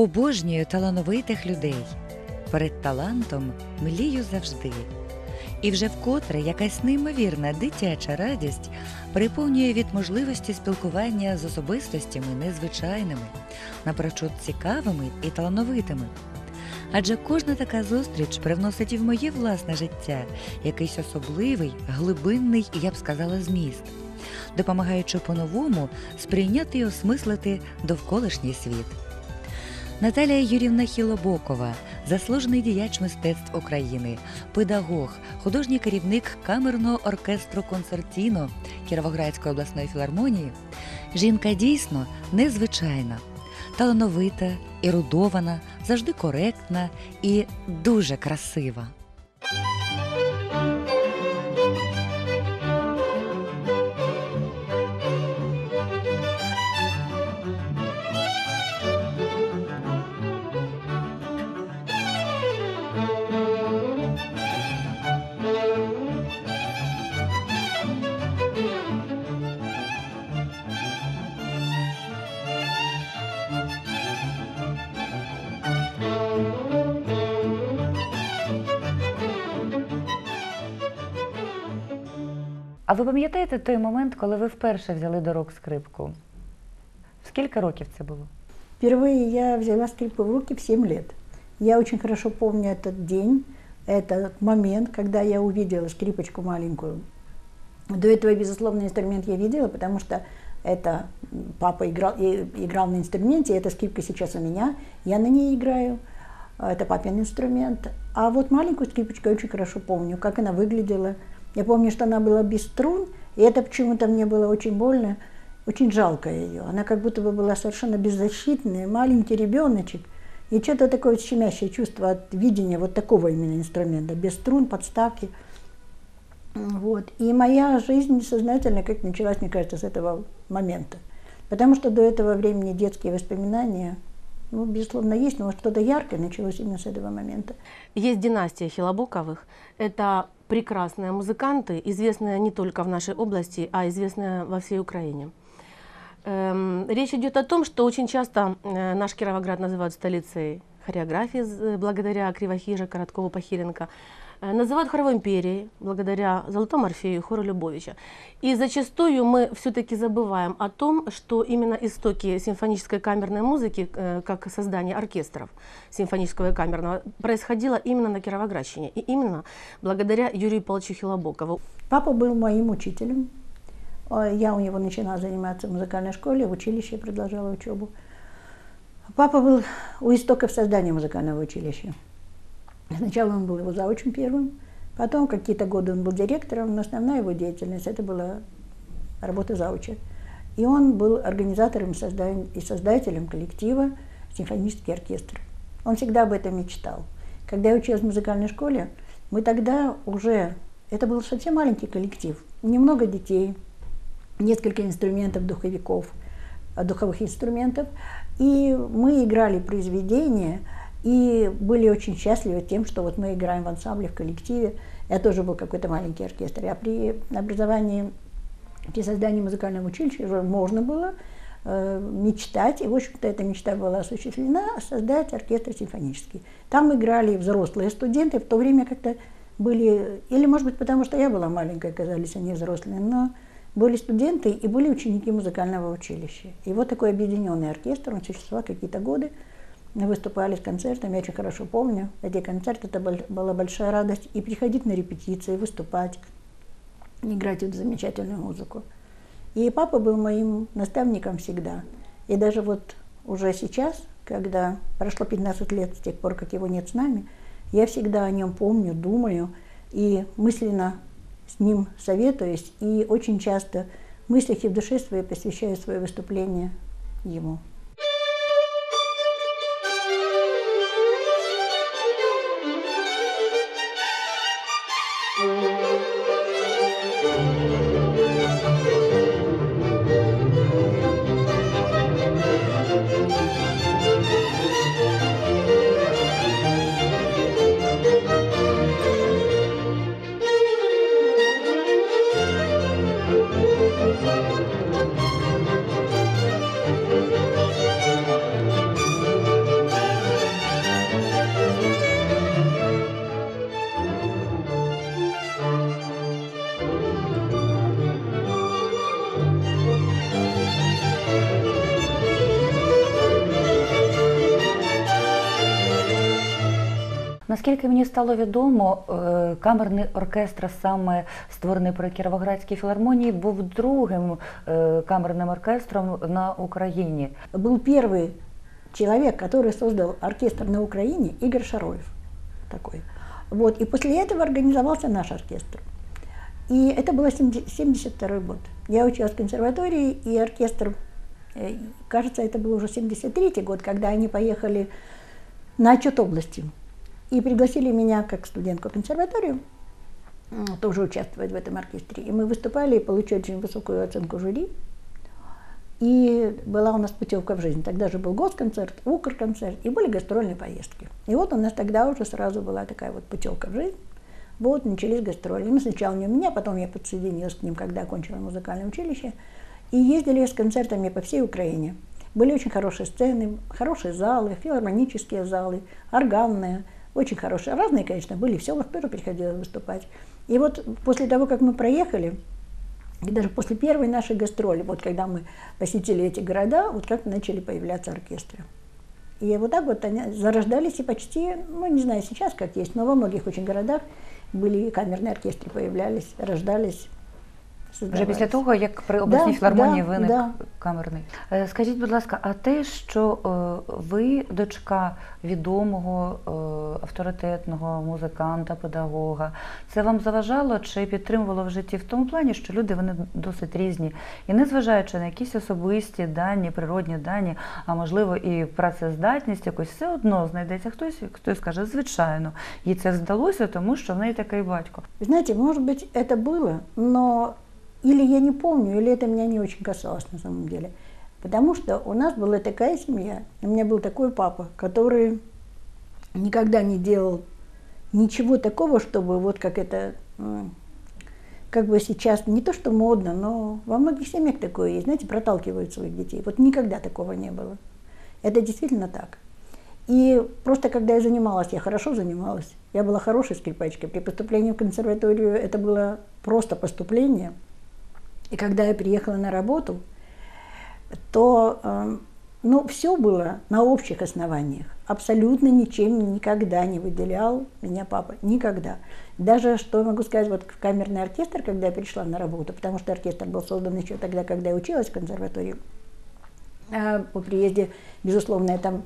Обожнюю талановитих людей. Перед талантом млію завжди. І вже вкотре якась неймовірна дитяча радість приповнює від можливості спілкування з особистостями незвичайними, напрочуд цікавими і талановитими. Адже кожна така зустріч привносить і в моє власне життя якийсь особливий, глибинний, я б сказала, зміст, допомагаючи по-новому сприйняти і осмислити довколишній світ. Наталія Юрівна Хілобокова, заслужений діяч мистецтв України, педагог, художній керівник камерного оркестру концертіно Кіровоградської обласної філармонії. Жінка дійсно незвичайна, талановита, ерудована, завжди коректна і дуже красива. А ви пам'ятаєте той момент, коли ви вперше взяли до рук скрипку? Скільки років це було? Впервые я взяла скрипку в руки в 7 лет. Я очень хорошо помню этот день, этот момент, когда я увидела скрипочку маленькую. До этого, безусловно, инструмент я видела, потому что это папа играл, и- играл на инструменте, эта скрипка сейчас у меня, я на ней играю, а, это папин инструмент. А вот маленькую скрипочку я очень хорошо помню, как она выглядела. я помню, что она была без струн, и это почему-то мне было очень больно, очень жалко ее. Она как будто бы была совершенно беззащитная, маленький ребеночек. И что-то такое щемящее чувство от видения вот такого именно инструмента, без струн, подставки. Вот. И моя жизнь сознательно как началась, мне кажется, с этого момента. Потому что до этого времени детские воспоминания, ну, безусловно, есть, но что-то яркое началось именно с этого момента. Есть династия Хилобоковых. Это прекрасные музыканты, известные не только в нашей области, а известные во всей Украине. Эм, речь идет о том, что очень часто э, наш Кировоград называют столицей хореографии благодаря Кривохиже, Короткову, Пахиленко. Э, Называют хоровой империей благодаря Золотому Орфею и хору Любовича. И зачастую мы все-таки забываем о том, что именно истоки симфонической камерной музыки, э, как создание оркестров симфонического и камерного, происходило именно на Кировоградщине. И именно благодаря Юрию Павловичу Хилобокову. Папа был моим учителем. Э, Я у него начинала заниматься в музыкальной школе, в училище продолжала учебу. Папа был у истоков создания музыкального училища. Сначала он был его заучим первым, потом какие-то годы он был директором, но основная его деятельность это была работа зауча. И он был организатором и создателем коллектива «Симфонический оркестр». Он всегда об этом мечтал. Когда я училась в музыкальной школе, мы тогда уже... Это был совсем маленький коллектив, немного детей, несколько инструментов духовиков, духовых инструментов. И мы играли произведения и были очень счастливы тем, что вот мы играем в ансамбле, в коллективе. Я тоже был какой-то маленький оркестр. А при образовании, при создании музыкального училища уже можно было э, мечтать, и, в общем-то, эта мечта была осуществлена, создать оркестр симфонический. Там играли взрослые студенты, в то время как-то были, или, может быть, потому что я была маленькая, казались они взрослые, но были студенты и были ученики музыкального училища. И вот такой объединенный оркестр, он существовал какие-то годы. Выступали с концертами, я очень хорошо помню. Эти концерты, это была большая радость. И приходить на репетиции, выступать, играть эту замечательную музыку. И папа был моим наставником всегда. И даже вот уже сейчас, когда прошло 15 лет с тех пор, как его нет с нами, я всегда о нем помню, думаю и мысленно с ним советуюсь. И очень часто в мыслях и в душе своей посвящаю свое выступление ему. Наскільки мені стало відомо, е, камерний оркестр, саме створений при Кіровоградській філармонії, був другим е, камерним оркестром на Україні. Был первый человек, который создал оркестр на Украине, Игорь Шароев такой. Вот. И после этого организовался наш оркестр. И это было 72 год. Я училась в консерватории, и оркестр, э, кажется, это был уже 73 год, когда они поехали на отчет области. И пригласили меня как студентку консерваторию тоже участвовать в этом оркестре. И мы выступали и получили очень высокую оценку жюри. И была у нас путевка в жизнь. Тогда же был госконцерт, укрконцерт, и были гастрольные поездки. И вот у нас тогда уже сразу была такая вот путевка в жизнь. Вот начались гастроли. Ну, сначала не у меня, потом я подсоединилась к ним, когда окончила музыкальное училище. И ездили с концертами по всей Украине. Были очень хорошие сцены, хорошие залы, филармонические залы, органные, очень хорошие. Разные, конечно, были, в селах тоже приходилось выступать. И вот после того, как мы проехали, и даже после первой нашей гастроли, вот когда мы посетили эти города, вот как начали появляться оркестры. И вот так вот они зарождались и почти, ну не знаю сейчас как есть, но во многих очень городах были камерные оркестры, появлялись, рождались. Вже создавались. після того, як при обласній Да, філармонії да, виник да. камерний. Е, Скажіть, будь ласка, а те, що е, ви дочка відомого е, авторитетного музиканта, педагога, це вам заважало чи підтримувало в житті в тому плані, що люди вони досить різні, і незважаючи на якісь особисті дані, природні дані, а можливо і працездатність, якось все одно знайдеться хтось, хто скаже, звичайно, їй це вдалося, тому що в неї такий батько. Вы Знаете, может быть, это было, но или я не помню, или это меня не очень касалось на самом деле. Потому что у нас была такая семья, у меня был такой папа, который никогда не делал ничего такого, чтобы вот как это, м, как бы сейчас, не то что модно, но во многих семьях такое есть, знаете, проталкивают своих детей. Вот никогда такого не было. Это действительно так. И просто когда я занималась, я хорошо занималась, я была хорошей скрипачкой. При поступлении в консерваторию это было просто поступление. И когда я приехала на работу, то э, ну, все было на общих основаниях. Абсолютно ничем никогда не выделял меня папа. Никогда. Даже, что я могу сказать, вот в камерный оркестр, когда я пришла на работу, потому что оркестр был создан еще тогда, когда я училась в консерватории, э, по приезде, безусловно, я там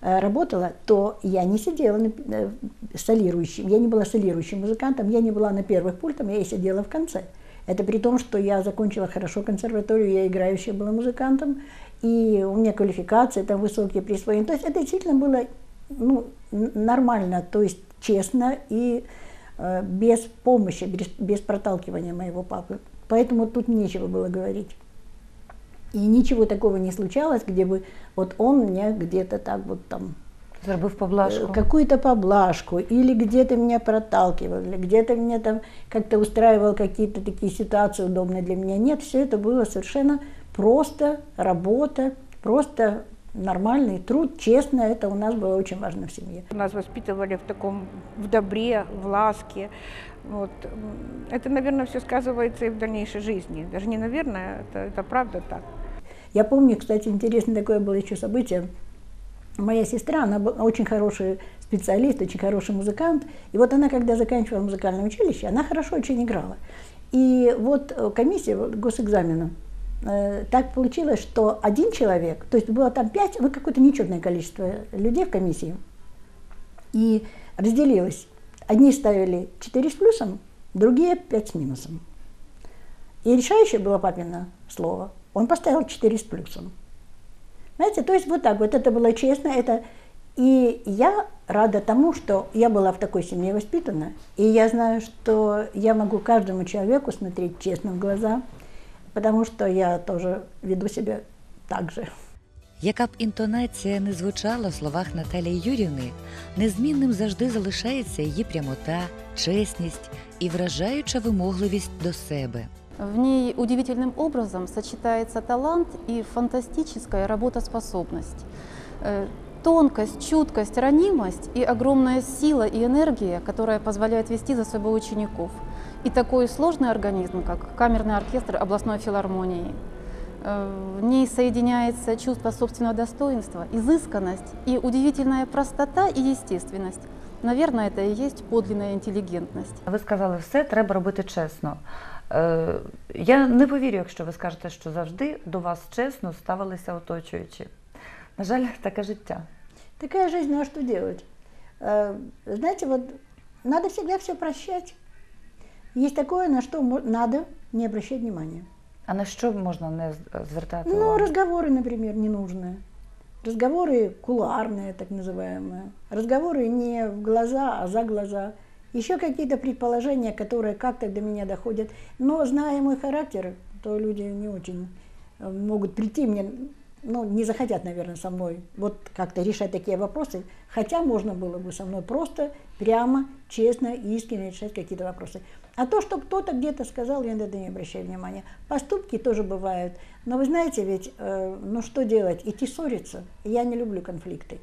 э, работала, то я не сидела на, э, солирующим, я не была солирующим музыкантом, я не была на первых пультах, я сидела в конце. Это при том, что я закончила хорошо консерваторию, я играющая была музыкантом, и у меня квалификации там высокие присвоены. То есть это действительно было ну, нормально, то есть честно и э, без помощи, без, без проталкивания моего папы. Поэтому тут нечего было говорить. И ничего такого не случалось, где бы вот он мне где-то так вот там Зробив э, поблажку. какую-то поблажку, или где-то меня проталкивал, или где-то меня там как-то устраивал какие-то такие ситуации удобные для меня. Нет, все это было совершенно просто работа, просто нормальный труд, честно, это у нас было очень важно в семье. Нас воспитывали в таком, в добре, в ласке. Вот. Это, наверное, все сказывается и в дальнейшей жизни. Даже не наверное, это, это правда так. Я помню, кстати, интересное такое было еще событие. Моя сестра, она была очень хороший специалист, очень хороший музыкант. И вот она, когда заканчивала музыкальное училище, она хорошо очень играла. И вот э, комиссия госэкзамена, э, так получилось, что один человек, то есть было там пять, ну какое-то нечетное количество людей в комиссии, и разделилось. Одни ставили 4 с плюсом, другие 5 с минусом. И решающее было папино слово. Он поставил 4 с плюсом. Знаете, то есть вот так вот, это было честно, это... И я рада тому, что я была в такой семье воспитана, и я знаю, что я могу каждому человеку смотреть честно в глаза, потому что я тоже веду себя так же. Яка б інтонація не звучала в словах Наталії Юрівни, незмінним завжди залишається її прямота, чесність і вражаюча вимогливість до себе. В ней удивительным образом сочетается талант и фантастическая работоспособность. Э, Тонкость, чуткость, ранимость и огромная сила и энергия, которая позволяет вести за собой учеников. И такой сложный организм, как камерный оркестр областной филармонии. Э, В ней соединяется чувство собственного достоинства, изысканность и удивительная простота и естественность. Наверное, это и есть подлинная интеллигентность. Ви сказали, все треба робити чесно. Я не повірю, якщо ви скажете, що завжди до вас чесно ставилися оточуючі. На жаль, таке життя. Такая жизнь, ну а что делать? Э, Знаете, вот надо всегда все прощать. Есть такое, на что надо не обращать внимания. А на що можна не звертати Ну, увагу? разговоры, например, ненужные. Разговоры кулуарные, так называемые. Разговоры не в глаза, а за глаза. Еще какие-то предположения, которые как-то до меня доходят. Но зная мой характер, то люди не очень э, могут прийти мне, ну, не захотят, наверное, со мной вот как-то решать такие вопросы. Хотя можно было бы со мной просто, прямо, честно, искренне решать какие-то вопросы. А то, что кто-то где-то сказал, я на это не обращаю внимания. Поступки тоже бывают. Но вы знаете, ведь, э, ну что делать? Идти ссориться. Я не люблю конфликты.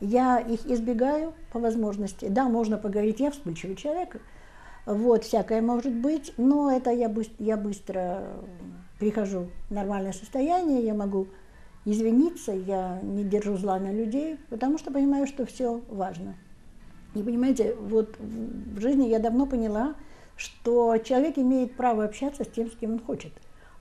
Я их избегаю по возможности. Да, можно поговорить, я вспыльчивый человек. Вот, всякое может быть, но это я, быс- я быстро прихожу в нормальное состояние, я могу извиниться, я не держу зла на людей, потому что понимаю, что все важно. И понимаете, вот в жизни я давно поняла, что человек имеет право общаться с тем, с кем он хочет,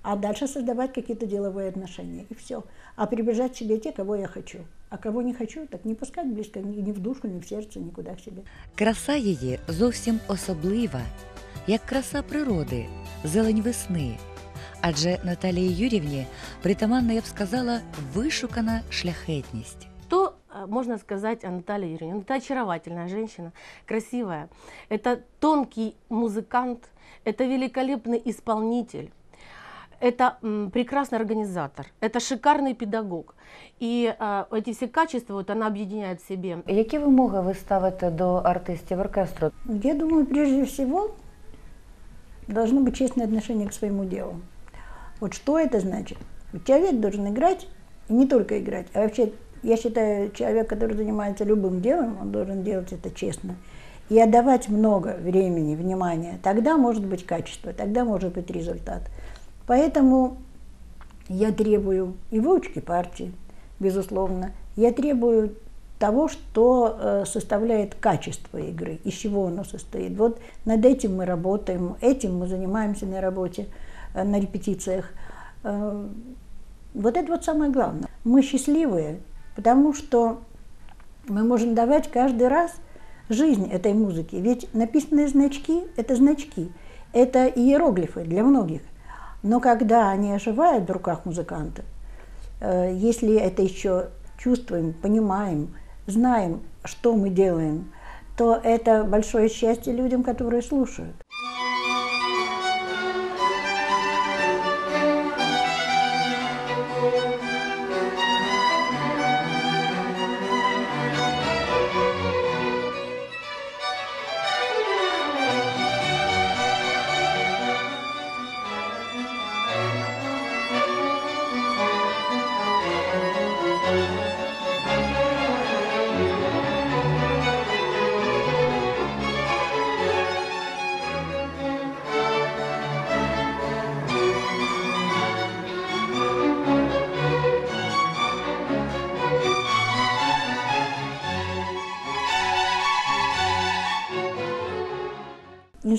а дальше создавать какие-то деловые отношения, и все. А приближать себе те, кого я хочу. А кого не хочу, так не пускать близко ни ни в душу, ни в сердце, никуда к себе. Краса її зовсім особлива, як краса природи, зелень весни. Адже Наталії Юрівні притаманна, я б сказала, вишукана шляхетність. Что э, можно сказать о Наталье Юрьевне? Это очаровательная женщина, красивая. Это тонкий музыкант, это великолепный исполнитель. Это м, прекрасный организатор, это шикарный педагог. И э, эти все качества вот она объединяет в себе. Які вимоги ви ставите до артистів оркестру? Я думаю, прежде всего, должно быть честное отношение к своему делу. Вот что это значит? Человек должен играть, и не только играть, а вообще, я считаю, человек, который занимается любым делом, он должен делать это честно. И отдавать много времени, внимания. Тогда может быть качество, тогда может быть результат. Поэтому я требую и выучки партии, безусловно. Я требую того, что э, составляет качество игры, из чего оно состоит. Вот над этим мы работаем, этим мы занимаемся на работе, э, на репетициях. Э, вот это вот самое главное. Мы счастливые, потому что мы можем давать каждый раз жизнь этой музыки. Ведь написанные значки – это значки, это иероглифы для многих. Но когда они оживают в руках музыканта, э, если это еще чувствуем, понимаем, знаем, что мы делаем, то это большое счастье людям, которые слушают.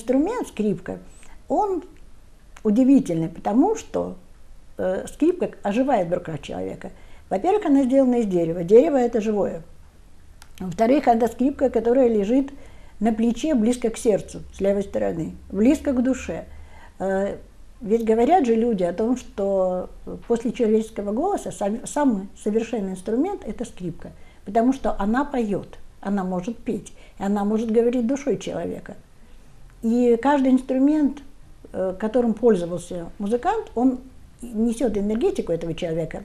Инструмент скрипка, он удивительный, потому что э, скрипка оживает в руках человека. Во-первых, она сделана из дерева. Дерево это живое. Во-вторых, это скрипка, которая лежит на плече близко к сердцу, с левой стороны, близко к душе. Э, Ведь говорят же люди о том, что после человеческого голоса сам- самый совершенный инструмент – это скрипка, потому что она поет, она может петь, и она может говорить душой человека. И каждый инструмент, э, которым пользовался музыкант, он несет энергетику этого человека.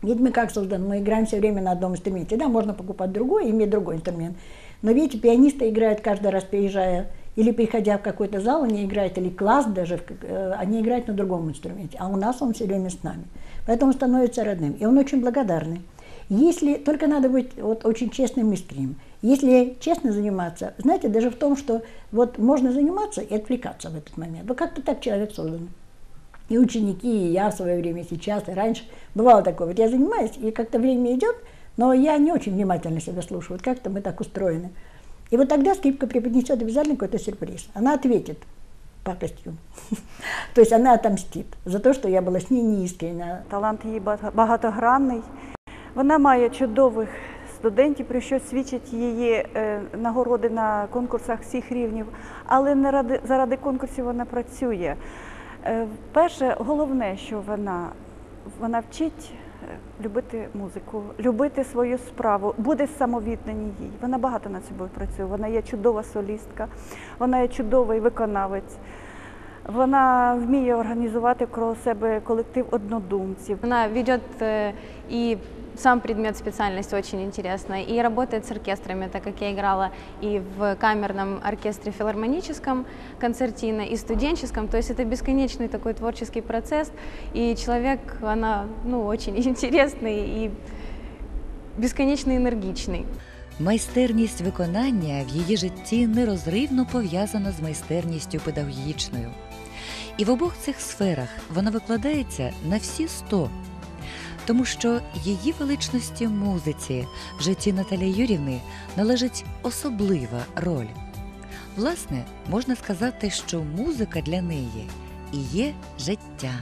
Ведь мы как созданы, мы играем все время на одном инструменте. Да, можно покупать другой, иметь другой инструмент. Но видите, пианисты играют каждый раз, приезжая или приходя в какой-то зал, они играют, или класс даже, э, они играют на другом инструменте. А у нас он все время с нами. Поэтому становится родным. И он очень благодарный. Если только надо быть вот, очень честным и искренним. Если честно заниматься, знаете, даже в том, что вот можно заниматься и отвлекаться в этот момент. Вот как-то так человек создан. И ученики, и я в свое время, и сейчас, и раньше. Бывало такое, вот я занимаюсь, и как-то время идет, но я не очень внимательно себя слушаю. Вот как-то мы так устроены. И вот тогда скрипка преподнесет обязательно какой-то сюрприз. Она ответит пакостью. То есть она отомстит за то, что я была с ней неискренна. Талант її бага- багатогранний. Вона має чудових студентів, про що свідчать її е, нагороди на конкурсах всіх рівнів. Але не ради, заради конкурсів вона працює. Е, Перше, головне, що вона, вона вчить е, любити музику, любити свою справу, буде самовіддані їй. Вона багато над собою працює. Вона є чудова солістка, вона є чудовий виконавець. Вона вміє організувати коло себе колектив однодумців. Она ведет э, и сам предмет специальности очень интересная, и работает с оркестрами, так как я играла и в камерном оркестре филармоническом, концертино, и студенческом, то есть это бесконечный такой творческий процесс, и человек, она, ну, очень интересный и бесконечно энергичный. Майстерність виконання в її житті нерозривно пов'язана з майстерністю педагогічною. І в обох цих сферах вона викладається на всі сто, тому що її величності музиці в житті Наталії Юрівни належить особлива роль. Власне, можна сказати, що музика для неї і є життя.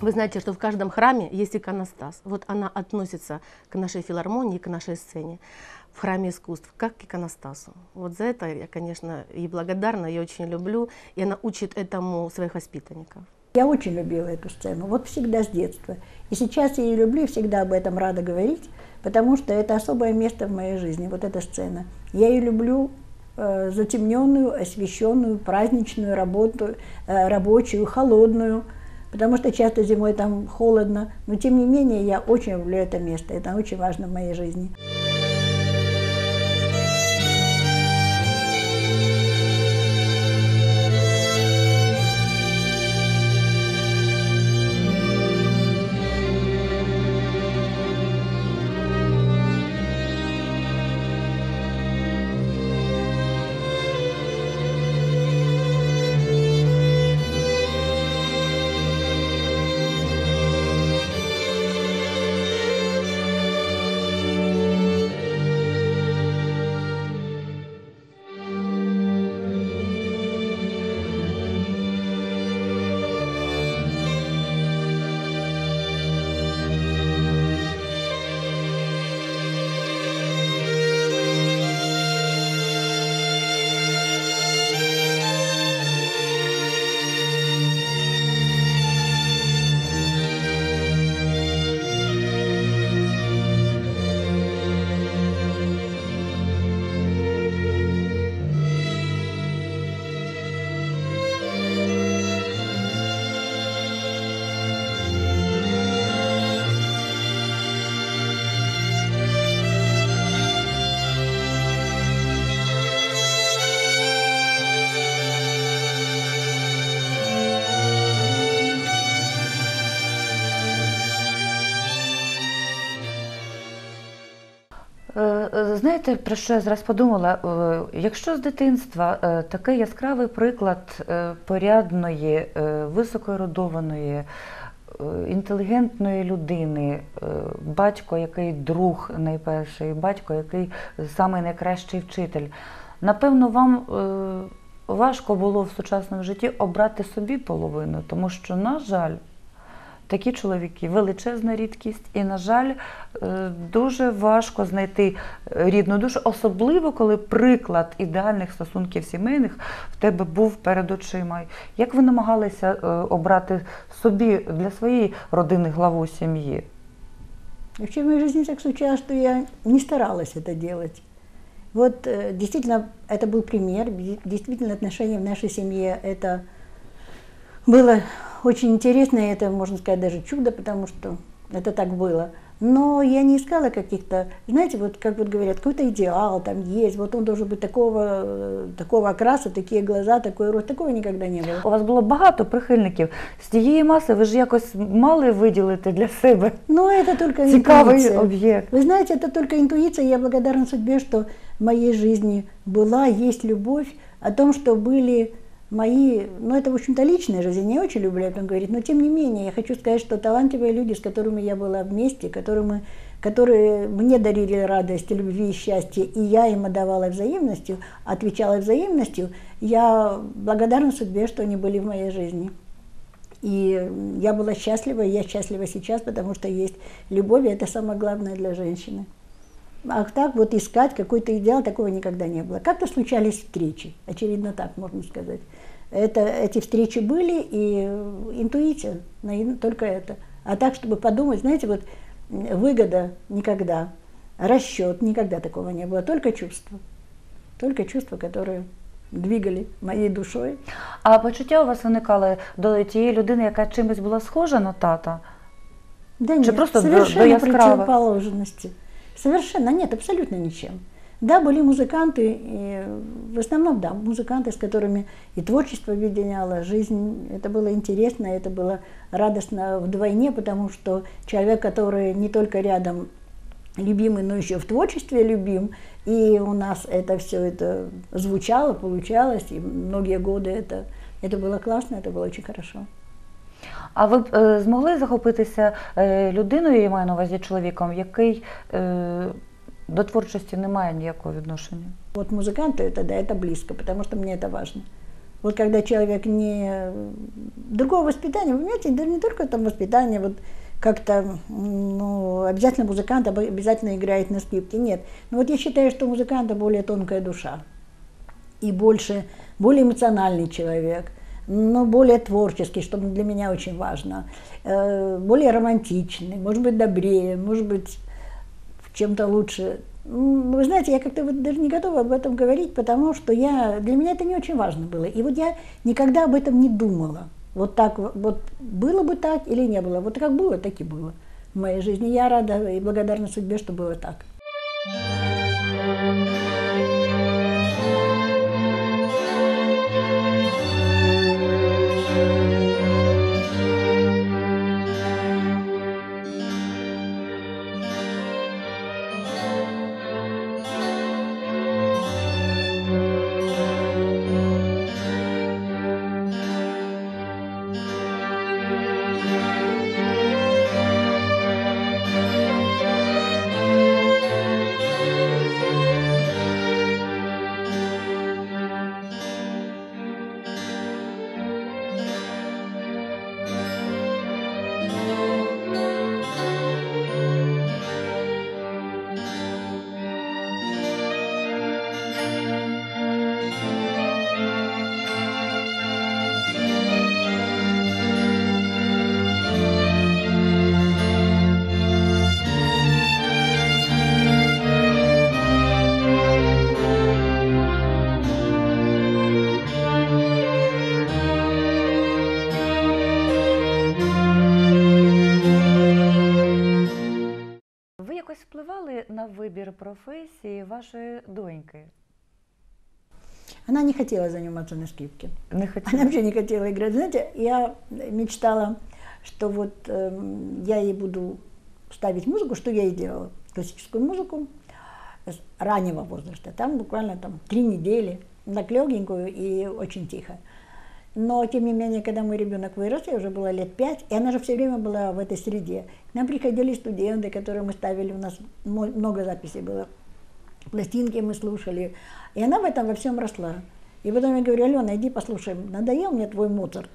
Вы знаете, что в каждом храме есть иконостас. Вот она относится к нашей филармонии, к нашей сцене в храме искусств, как к иконостасу. Вот за это я, конечно, ей благодарна, я очень люблю, и она учит этому своих воспитанников. Я очень любила эту сцену, вот всегда с детства. И сейчас я ее люблю, всегда об этом рада говорить, потому что это особое место в моей жизни, вот эта сцена. Я ее люблю э, затемненную, освещенную, праздничную работу, э, рабочую, холодную, потому что часто зимой там холодно, но тем не менее я очень люблю это место, это очень важно в моей жизни. Знаєте, про що я зараз подумала? Е, Якщо з дитинства е, такий яскравий приклад е, порядної, е, високоерудованої, е, інтелігентної людини, е, батько, який друг найперший, батько, який самий найкращий вчитель, напевно, вам е, важко було в сучасному житті обрати собі половину, тому що, на жаль, Такі чоловіки величезна рідкість, і, на жаль, е, дуже важко знайти рідну душу, особливо коли приклад ідеальних стосунків сімейних в тебе був перед очима. Як ви намагалися е, обрати собі для своєї родини главу сім'ї? Вообще в моей жизни так случалось, что я не старалась это делать. Вот э, действительно, это был пример, де- действительно отношения в нашей семье, это было очень интересно, и это, можно сказать, даже чудо, потому что это так было. Но я не искала каких-то, знаете, вот как вот говорят, какой-то идеал там есть, вот он должен быть такого, э, такого окраса, такие глаза, такой рост, такого никогда не было. У вас було багато прихильників. З тієї маси ви ж якось мали виділити для себе Но это только цікавий интуиция. об'єкт. Вы знаете, это только интуиция. Я благодарна судьбе, что в моей жизни была, есть любовь, о том, что были мои, ну это, в общем-то, личная жизнь, я не очень люблю об этом говорить, но тем не менее, я хочу сказать, что талантливые люди, с которыми я была вместе, которым мы которые мне дарили радость, любви и счастье, и я им отдавала взаимностью, отвечала взаимностью, я благодарна судьбе, что они были в моей жизни. И я была счастлива, и я счастлива сейчас, потому что есть любовь, и это самое главное для женщины. А так вот искать какой-то идеал, такого никогда не было. Как-то случались встречи, очевидно так можно сказать. Это, эти встречи были, и интуиция, только это. А так, чтобы подумать, знаете, вот выгода никогда, расчет никогда такого не было, только чувства. Только чувства, которые двигали моєю душою. А почуття у вас виникали до тієї людини, яка чимось була схожа на тата? Да нет, просто до- совершенно до яскравых? противоположности. Совершенно нет, абсолютно ничем. Да, были музыканты, и в основном, да, музыканты, с которыми и творчество объединяло, жизнь, это было интересно, это было радостно вдвойне, потому что человек, который не только рядом любимый, но еще в творчестве любим, и у нас это все это звучало, получалось, и многие годы это, это было классно, это было очень хорошо. А ви б е, змогли захопитися е, людиною, я маю на увазі чоловіком, який е, до творчості не має ніякого відношення? Вот музыканты это да, это близко, потому что мне это важно. Вот когда человек не другого воспитания, вы понимаете, даже не только там воспитание, вот как-то, ну, обязательно музыкант обо- обязательно играет на скрипке, нет. Но вот я считаю, что у музыканта более тонкая душа и больше, более эмоциональный человек, но более творческий, что для меня очень важно, э, более романтичный, может быть, добрее, может быть, чем-то лучше. М, Вы знаете, я как-то вот даже не готова об этом говорить, потому что я, для меня это не очень важно было. И вот я никогда об этом не думала. Вот так вот было бы так или не было. Вот как было, так и было в моей жизни. Я рада и благодарна судьбе, что было так. впливали на вибір професії вашої доньки? Она не хотела заниматься на скрипке. Не Она хотіли? вообще не хотела играть. Знаете, я мечтала, что вот эм, я ей буду ставить музыку, что я и делала. Классическую музыку с раннего возраста. Там буквально там три недели, так легенькую и очень тихо. Но, тем не менее, когда мой ребенок вырос, я уже была лет пять, и она же все время была в этой среде. К нам приходили студенты, которые мы ставили, у нас много записей было. Пластинки мы слушали. И она в этом во всем росла. И потом я говорю, Алена, иди послушай, надоел мне твой Моцарт.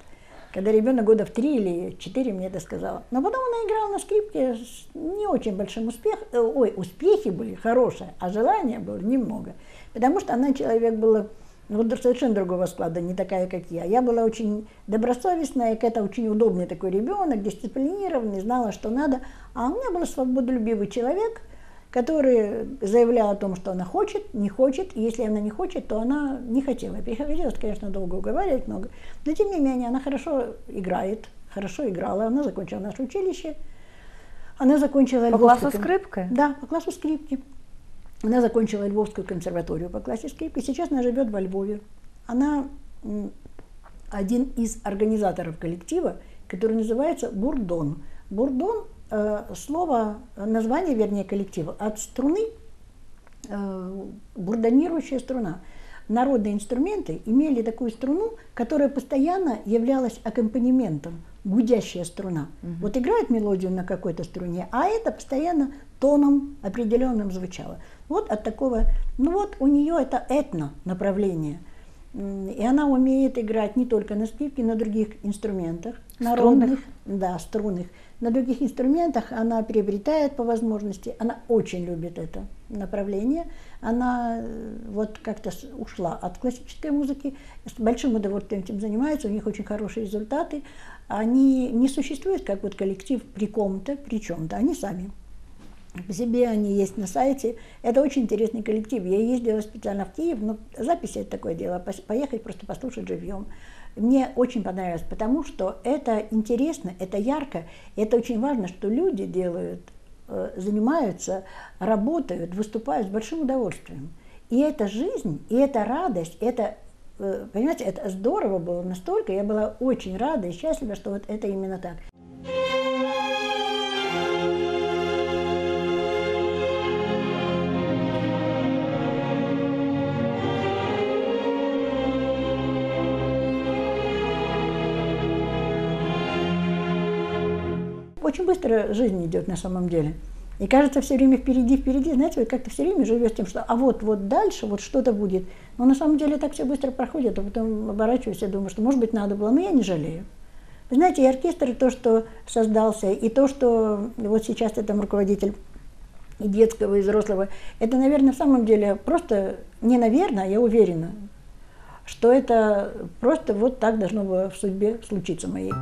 Когда ребенок года в три или четыре мне это сказала. Но потом она играла на скрипке с не очень большим успехом. Ой, успехи были хорошие, а желания было немного. Потому что она человек был ну, совершенно другого склада, не такая, как я. Я была очень добросовестная, какая-то очень удобный такой ребенок, дисциплинированный, знала, что надо. А у меня был свободолюбивый человек, который заявлял о том, что она хочет, не хочет. И если она не хочет, то она не хотела. Приходилось, конечно, долго уговаривать много. Но, тем не менее, она хорошо играет, хорошо играла. Она закончила наше училище. Она закончила По кон- скрипки? Да, по классу скрипки. Она закончила Львовскую консерваторию по классе скрипки. Сейчас она живет во Львове. Она один из организаторов коллектива, который называется Бурдон. Бурдон э, слово, название, вернее, коллектива от струны, э, бурдонирующая струна. народные инструменты имели такую струну, которая постоянно являлась аккомпанементом, гудящая струна. Вот играет мелодию на какой-то струне, а это постоянно тоном определенным звучало. Вот от такого, ну вот у нее это этно направление. И она умеет играть не только на скрипке, на других инструментах, народных, да, струнных. На других инструментах она приобретает по возможности, она очень любит это направление. Она э, вот как-то ушла от классической музыки, с большим удовольствием этим занимается, у них очень хорошие результаты. Они не существуют как вот коллектив при ком-то, при чем-то, они сами. По себе они есть на сайте. Это очень интересный коллектив. Я ездила специально в Киев, но записи это такое дело, поехать просто послушать живьем. Мне очень понравилось, потому что это интересно, это ярко, это очень важно, что люди делают, э, занимаются, работают, выступают с большим удовольствием. И это жизнь, и это радость, это, э, понимаете, это здорово было настолько, я была очень рада и счастлива, что вот это именно так. Быстро жизнь идет на самом деле. И кажется все время впереди, впереди. Знаете, вы как-то все время живешь тем, что а вот, вот дальше вот что-то будет. Но на самом деле так все быстро проходит, а потом оборачиваюсь и думаю, что может быть надо было, но я не жалею. Вы знаете, и оркестр, и то, что создался, и то, что вот сейчас я там руководитель и детского, и взрослого, это, наверное, в самом деле просто, не наверное, а я уверена, что это просто вот так должно было в судьбе случиться моей.